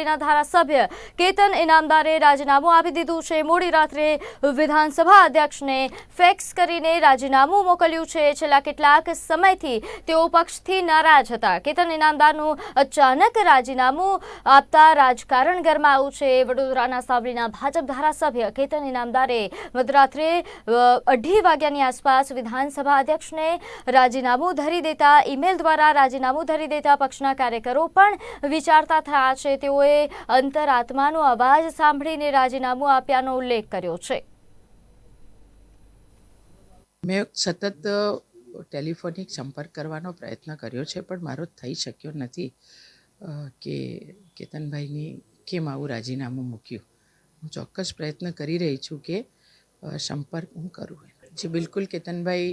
સાવલીના ધારાસભ્ય કેતન ઇનામદારે રાજીનામું આપી દીધું છે. મોડી રાત્રે વિધાનસભા અધ્યક્ષને ફેક્સ કરીને રાજીનામું મોકલ્યું છે. છેલ્લા કેટલાક સમયથી તેઓ પક્ષથી નારાજ હતા. કેતન ઇનામદારનું અચાનક રાજીનામું આપતા રાજકારણ ગરમાયું છે. વડોદરાના સાવલીના ભાજપ ધારાસભ્ય કેતન ઇનામદારે મધરાત્રે અઢી વાગ્યાની આસપાસ વિધાનસભા અધ્યક્ષને રાજીનામું ધરી દેતા, ઈમેલ દ્વારા રાજીનામું ધરી દેતા પક્ષના કાર્યકરો પણ વિચારતા થયા છે. તેઓએ અંતરાત્માનો અવાજ સાંભળીને રાજીનામું આપ્યાનો ઉલ્લેખ કર્યો છે. મેં સતત ટેલિફોનિક સંપર્ક કરવાનો પ્રયત્ન કર્યો છે, પણ મારો થઈ શક્યો નથી કે કેતનભાઈની કેમ આવું રાજીનામું મૂક્યું. હું ચોક્કસ પ્રયત્ન કરી રહી છું કે સંપર્ક હું કરું જે બિલકુલ કેતનભાઈ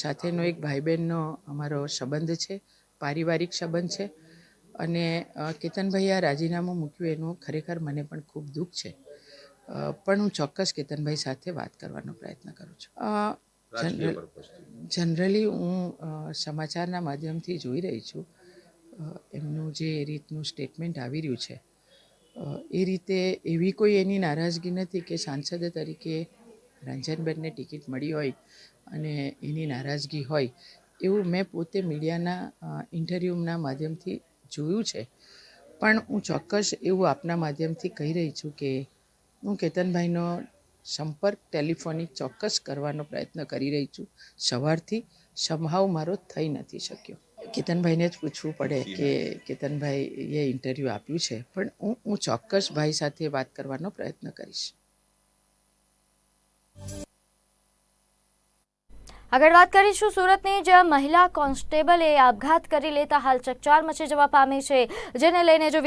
સાથેનો એક ભાઈ બહેનનો અમારો સંબંધ છે, પારિવારિક સંબંધ છે અને કેતનભાઈએ કેતનભાઈ આ રાજીનામું મૂક્યું એનું ખરેખર મને પણ ખૂબ દુઃખ છે. પણ હું ચોક્કસ કેતનભાઈ સાથે વાત કરવાનો પ્રયત્ન કરું છું. જનરલી હું સમાચારના માધ્યમથી જોઈ રહી છું. એમનું જે રીતનું સ્ટેટમેન્ટ આવી રહ્યું છે એ રીતે એવી કોઈ એની નારાજગી નથી કે સાંસદ તરીકે રંજનબેનને ટિકિટ મળી હોય અને એની નારાજગી હોય એવું મેં પોતે મીડિયાના ઇન્ટરવ્યૂના માધ્યમથી જોયું છે. પણ હું ચોક્કસ એવું આપના માધ્યમથી કહી રહી છું કે હું કેતનભાઈનો સંપર્ક ટેલિફોનિક ચોક્કસ કરવાનો પ્રયત્ન કરી રહી છું. સવારથી સંભાવ મારો થઈ નથી શક્યો. કેતનભાઈને જ પૂછવું પડે કે કેતનભાઈએ ઇન્ટરવ્યૂ આપ્યું છે. પણ હું હું ચોક્કસ ભાઈ સાથે વાત કરવાનો પ્રયત્ન કરીશ. આગળ વાત કરીશું સુરતની, જ્યાં મહિલા કોન્સ્ટેબલે આપઘાત કરી લેતા હાલ ચકચાર મચી જવા પામી છે, જેને લઈને જો